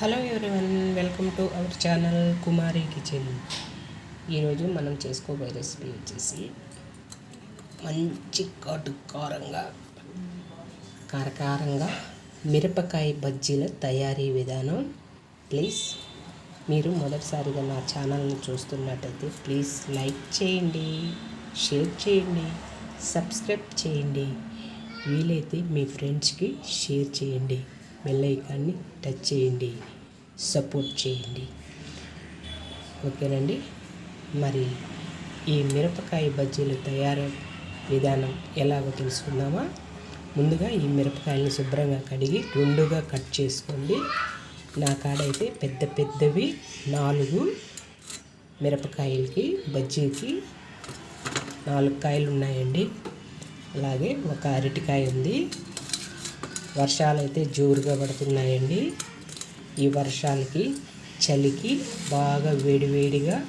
Hello everyone welcome to our channel Kumari kitchen. ఈరోజు మనం చేసుకోబోయే రెసిపీ వచ్చేసి మంచి కాటు కారంగా కారకారంగా మిరపకాయ బజ్జీల తయారీ విధానం. ప్లీజ్ మీరు మొదటిసారిగా నా ఛానల్ని చూస్తున్నట్టయితే ప్లీజ్ లైక్ చేయండి షేర్ చేయండి సబ్స్క్రైబ్ చేయండి. వీలైతే మీ ఫ్రెండ్స్కి షేర్ చేయండి. బెల్ ఐకాన్ని టచ్ చేయండి సపోర్ట్ చేయండి. ఓకేనండి? మరి ఈ మిరపకాయ బజ్జీలు తయారు విధానం ఎలాగో తెలుసుకుందామా? ముందుగా ఈ మిరపకాయల్ని శుభ్రంగా కడిగి రెండుగా కట్ చేసుకోండి. నా కాడైతే పెద్ద పెద్దవి నాలుగు మిరపకాయలకి బజ్జీకి నాలుగు కాయలు ఉన్నాయండి అలాగే ఒక అరటికాయ ఉంది. వర్షాలు అయితే జోరుగా పడుతున్నాయండి. ఈ వర్షాలకి చలికి బాగా వేడివేడిగా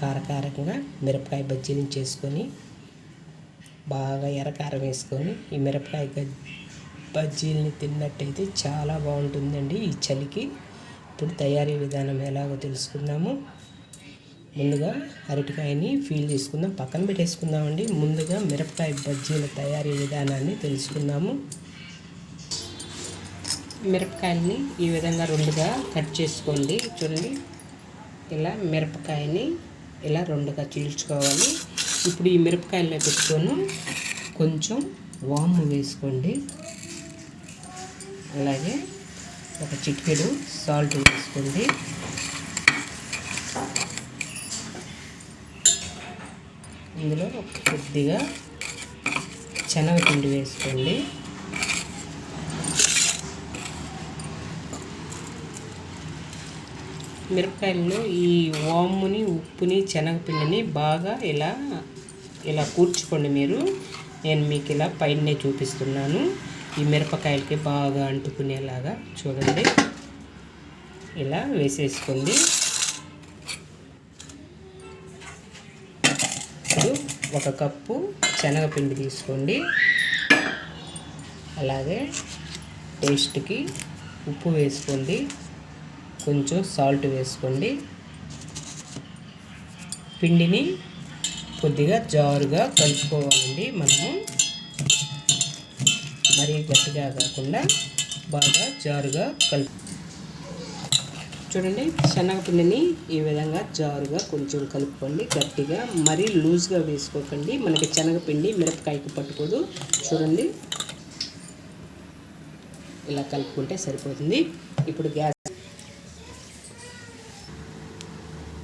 కారకారంగా మిరపకాయ బజ్జీని చేసుకొని బాగా ఎర్రకారం వేసుకొని ఈ మిరపకాయ బజ్జీలని తిన్నట్టయితే చాలా బాగుంటుందండి ఈ చలికి. ఇప్పుడు తయారీ విధానం ఎలాగో తెలుసుకుందాము. ముందుగా అరటికాయని ఫీల్ చేసుకుందాం పక్కన పెట్టేసుకుందామండి. ముందుగా మిరపకాయ బజ్జీల తయారీ విధానాన్ని తెలుసుకుందాము. మిరపకాయలని ఈ విధంగా రెండుగా కట్ చేసుకోండి. చూడండి. ఇలా మిరపకాయని ఇలా రెండుగా చీల్చుకోవాలి. ఇప్పుడు ఈ మిరపకాయల్లో పెట్టుకొని కొంచెం వాము వేసుకోండి. అలాగే ఒక చిటికెడు సాల్ట్ వేసుకోండి. ఇందులో కొద్దిగా శనగపిండి వేసుకోండి. మిరపకాయల్లో ఈ వాముని ఉప్పుని శనగపిండిని బాగా ఇలా ఇలా కూర్చుకోండి మీరు. నేను మీకు ఇలా పైనే చూపిస్తున్నాను. ఈ మిరపకాయలకి బాగా అంటుకునేలాగా చూడండి. ఇలా వేసేసుకోండి. ఇప్పుడు ఒక కప్పు శనగపిండి తీసుకోండి. అలాగే టేస్ట్కి ఉప్పు వేసుకోండి. కొంచెం సాల్ట్ వేసుకోండి. పిండిని కొద్దిగా జారుగా కలుపుకోవాలండి మనము. మరీ గట్టిగా కాకుండా బాగా జారుగా కలుపు చూడండి శనగపిండిని ఈ విధంగా జారుగా కొంచెం కలుపుకోండి. గట్టిగా మరీ లూజ్గా వేసుకోకండి. మనకి శనగపిండి మిరపకాయకి పట్టుకోదు. చూడండి. ఇలా కలుపుకుంటే సరిపోతుంది. ఇప్పుడు గ్యాస్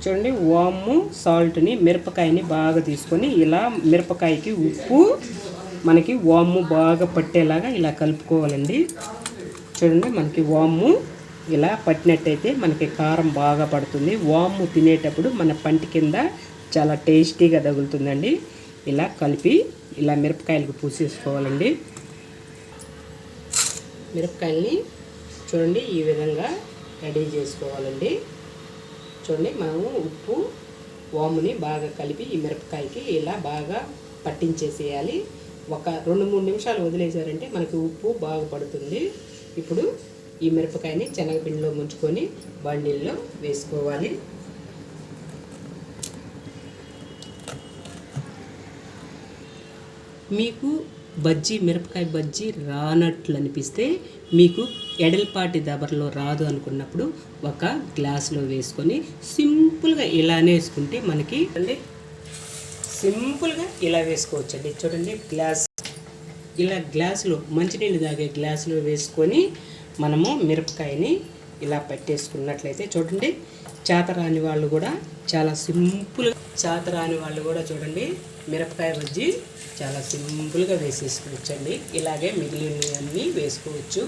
చూడండి వాము సాల్ట్ని మిరపకాయని బాగా తీసుకొని ఇలా మిరపకాయకి ఉప్పు మనకి వాము బాగా పట్టేలాగా ఇలా కలుపుకోవాలండి. చూడండి మనకి వాము ఇలా పట్టినట్టయితే మనకి కారం బాగా పడుతుంది. వాము తినేటప్పుడు మన పంటి కింద చాలా టేస్టీగా తగులుతుందండి. ఇలా కలిపి ఇలా మిరపకాయలకు పూసేసుకోవాలండి. మిరపకాయల్ని చూడండి ఈ విధంగా రెడీ చేసుకోవాలండి. చూడండి మనము ఉప్పు వాముని బాగా కలిపి ఈ మిరపకాయకి ఇలా బాగా పట్టించేసేయాలి. ఒక రెండు మూడు నిమిషాలు వదిలేసారంటే మనకి ఉప్పు బాగా పడుతుంది. ఇప్పుడు ఈ మిరపకాయని శనగపిండిలో ముంచుకొని బండిల్లో వేసుకోవాలి. మీకు బజ్జీ మిరపకాయ బజ్జీ రానట్లు అనిపిస్తే మీకు ఎడల్పాటి దబర్లో రాదు అనుకున్నప్పుడు ఒక గ్లాసులో వేసుకొని సింపుల్గా ఇలానే వేసుకుంటే మనకి అండి సింపుల్గా ఇలా వేసుకోవచ్చండి. చూడండి గ్లాస్ ఇలా గ్లాసులో మంచినీళ్ళు తాగే గ్లాసులో వేసుకొని మనము మిరపకాయని ఇలా పెట్టేసుకున్నట్లయితే చూడండి చేతరాని వాళ్ళు కూడా చాలా సింపుల్గా చేతరాని వాళ్ళు కూడా చూడండి మిరపకాయ బజ్జీ చాలా సింపుల్గా వేసేసుకోవచ్చండి. ఇలాగే మిగిలినవన్నీ వేసుకోవచ్చు.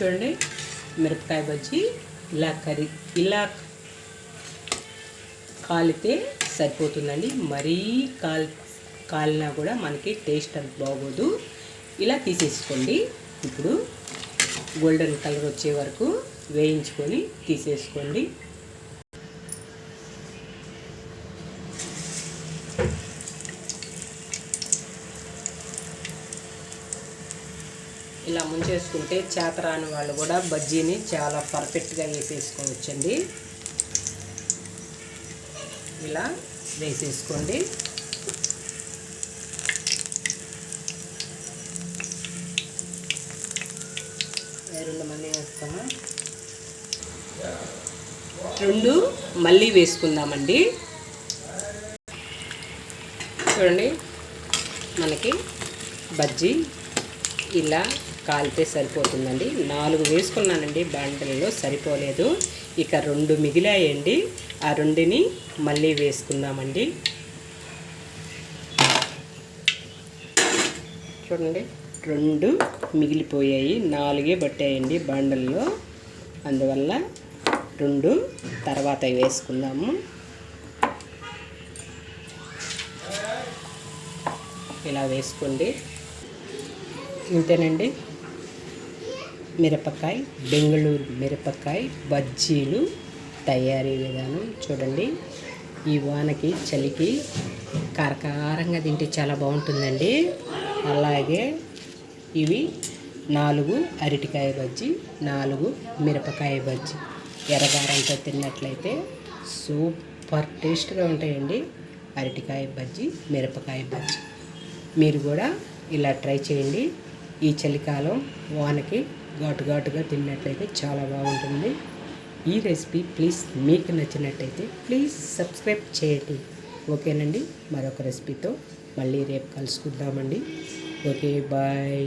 చూడండి. మిరపకాయ బజ్జీ ఇలా కర్రీ ఇలా కాలితే సరిపోతుందండి. మరీ కాల్ కాలినా కూడా మనకి టేస్ట్ అంత బాగోదు. ఇలా తీసేసుకోండి. ఇప్పుడు గోల్డెన్ కలర్ వచ్చే వరకు వేయించుకొని తీసేసుకోండి. ఇలా ముంచేసుకుంటే వేసుకుంటే చేతరాని వాళ్ళు కూడా బజ్జీని చాలా పర్ఫెక్ట్గా వేసేసుకోవచ్చండి. ఇలా వేసేసుకోండి. రెండు మళ్ళీ వేస్తామా? రెండు మళ్ళీ వేసుకుందామండి. చూడండి మనకి బజ్జీ ఇలా కాలితే సరిపోతుందండి. నాలుగు వేసుకున్నానండి బండల్లో సరిపోలేదు. ఇక రెండు మిగిలాయండి. ఆ రెండుని మళ్ళీ వేసుకుందామండి. చూడండి రెండు మిగిలిపోయాయి నాలుగే పట్టాయండి బండల్లో అందువల్ల రెండు తర్వాత వేసుకుందాము. ఇలా వేసుకోండి. ఇంతేనండి. మిరపకాయ బెంగళూరు మిరపకాయ బజ్జీలు తయారీ విధానం చూడండి. ఈ వానకి చలికి కారకారంగా తింటే చాలా బాగుంటుందండి. అలాగే ఇవి నాలుగు అరటికాయ బజ్జీ నాలుగు మిరపకాయ బజ్జీ. ఎర్రగారంతో తిన్నట్లయితే సూపర్ టేస్ట్గా ఉంటాయండి. అరటికాయ బజ్జీ మిరపకాయ బజ్జీ. మీరు కూడా ఇలా ట్రై చేయండి. ఈ చలికాలం వానకి ఘాటు ఘాటుగా తిన్నట్లయితే చాలా బాగుంటుంది. ఈ రెసిపీ ప్లీజ్ మీకు నచ్చినట్టయితే ప్లీజ్ సబ్స్క్రైబ్ చేయండి. ఓకేనండి మరొక రెసిపీతో మళ్ళీ రేపు కలుసుకుందామండి. Okay bye.